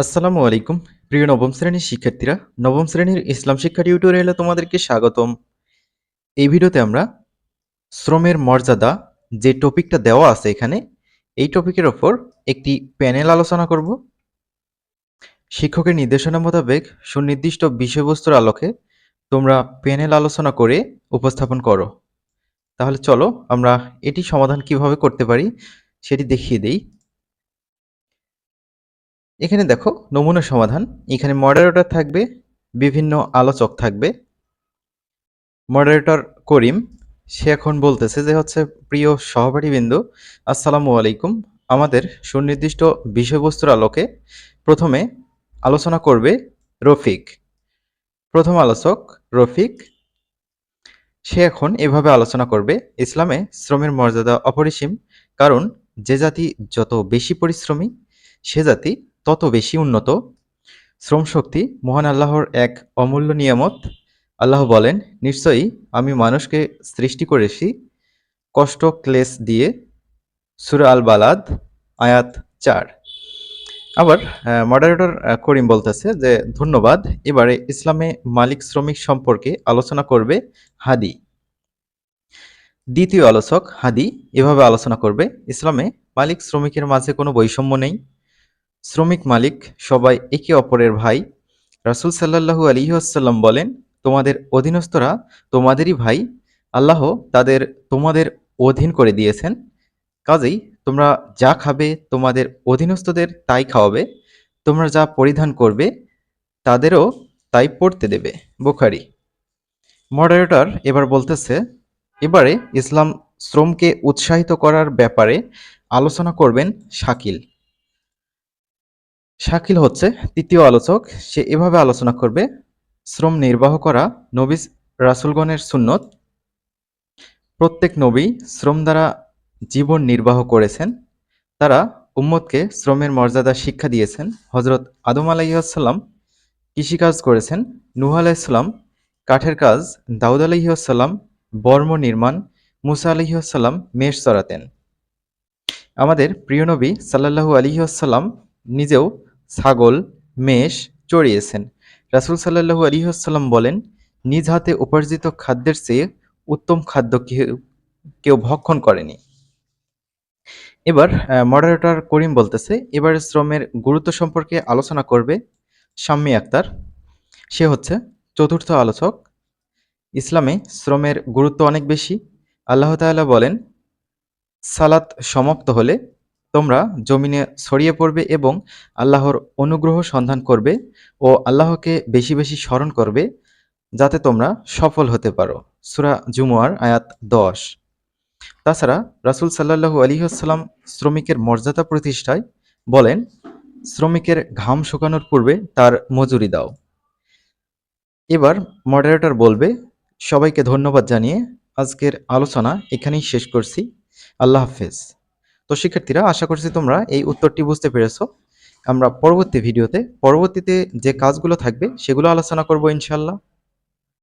আসসালামু আলাইকুম। প্রিয় নবম শ্রেণির শিক্ষার্থীরা, নবম শ্রেণির ইসলাম শিক্ষা টিউটোরিয়ালে তোমাদেরকে স্বাগতম। এই ভিডিওতে আমরা শ্রমের মর্যাদা যে টপিকটা দেওয়া আছে এখানে, এই টপিকের ওপর একটি প্যানেল আলোচনা করব। শিক্ষকের নির্দেশনা মোতাবেক সুনির্দিষ্ট বিষয়বস্তুর আলোকে তোমরা প্যানেল আলোচনা করে উপস্থাপন করো। তাহলে চলো আমরা এটি সমাধান কীভাবে করতে পারি সেটি দেখিয়ে দেই। এখানে দেখো নমুনা সমাধান। এখানে মডারেটর থাকবে, বিভিন্ন আলোচক থাকবে। মডারেটর করিম, সে এখন বলতেছে যে হচ্ছে, প্রিয় সহপাঠীবৃন্দ, আসসালামু আলাইকুম। আমাদের সুনির্দিষ্ট বিষয়বস্তুর আলোকে প্রথমে আলোচনা করবে রফিক। প্রথম আলোচক রফিক, সে এখন এভাবে আলোচনা করবে, ইসলামে শ্রমের মর্যাদা অপরিসীম, কারণ যে জাতি যত বেশি পরিশ্রমী, সে জাতি তত বেশি উন্নত। শ্রমশক্তি, মহান আল্লাহর এক অমূল্য নিয়ামত। আল্লাহ বলেন, নিশ্চয়ই আমি মানুষকে সৃষ্টি করেছি কষ্ট, ক্লেশ দিয়ে। সুরা আল বালাদ আয়াত চার। আবার মডারেটর করিম বলতেছে যে, ধন্যবাদ। এবারে ইসলামে মালিক শ্রমিক সম্পর্কে আলোচনা করবে হাদি। দ্বিতীয় আলোচক হাদি এভাবে আলোচনা করবে, ইসলামে মালিক শ্রমিকের মাঝে কোনো বৈষম্য নেই। শ্রমিক মালিক সবাই একে অপরের ভাই। রাসুল সাল্লাহু আলিহাসাল্লাম বলেন, তোমাদের অধীনস্থরা তোমাদেরই ভাই। আল্লাহ তাদের তোমাদের অধীন করে দিয়েছেন। কাজেই তোমরা যা খাবে তোমাদের অধীনস্থদের তাই খাওয়াবে। তোমরা যা পরিধান করবে তাদেরও তাই পড়তে দেবে। বুখারি। মডারেটর এবার বলতেছে, এবারে ইসলাম শ্রমকে উৎসাহিত করার ব্যাপারে আলোচনা করবেন শাকিল। শাকিল হচ্ছে তৃতীয় আলোচক। সে এভাবে আলোচনা করবে, শ্রম নির্বাহ করা নবী রাসুলগণের সুন্নত। প্রত্যেক নবী শ্রম দ্বারা জীবন নির্বাহ করেছেন। তারা উম্মতকে শ্রমের মর্যাদা শিক্ষা দিয়েছেন। হজরত আদম আলাইসাল্লাম কৃষিকাজ করেছেন। নুহ আলাইসাল্লাম কাঠের কাজ। দাউদ আলহিহাসাল্লাম বর্ম নির্মাণ। মুসা আলহিহাসাল্লাম মেষ চড়াতেন। আমাদের প্রিয় নবী সাল্লাহু আলহিহাসাল্লাম নিজেও ছাগল, মেষ চড়িয়েছেন। রাসুল সাল্লাহু আলহিহাসাল্লাম বলেন, নিজ হাতে উপার্জিত খাদ্যের চেয়ে উত্তম খাদ্য কেউ ভক্ষণ করেনি। এবার মডারেটর করিম বলতেছে, এবার শ্রমের গুরুত্ব সম্পর্কে আলোচনা করবে শাম্মী আক্তার। সে হচ্ছে চতুর্থ আলোচক। ইসলামে শ্রমের গুরুত্ব অনেক বেশি। আল্লাহ তাআলা বলেন, সালাত সমাপ্ত হলে তোমরা জমিনে ছড়িয়ে পড়বে এবং আল্লাহর অনুগ্রহ সন্ধান করবে ও আল্লাহকে বেশি বেশি স্মরণ করবে, যাতে তোমরা সফল হতে পারো। সুরা জুমুয়ার আয়াত দশ। তাছাড়া রাসুল সাল্লাহু আলিহাসাল্লাম শ্রমিকের মর্যাদা প্রতিষ্ঠায় বলেন, শ্রমিকের ঘাম শুকানোর পূর্বে তার মজুরি দাও। এবার মডারেটর বলবে, সবাইকে ধন্যবাদ জানিয়ে আজকের আলোচনা এখানেই শেষ করছি। আল্লাহ হাফেজ। তো শিক্ষার্থীরা, আশা করছি তোমরা এই উত্তরটি বুঝতে পেরেছ। আমরা পরবর্তী ভিডিওতে, পরবর্তীতে যে কাজগুলো থাকবে, সেগুলো আলোচনা করব ইনশাল্লাহ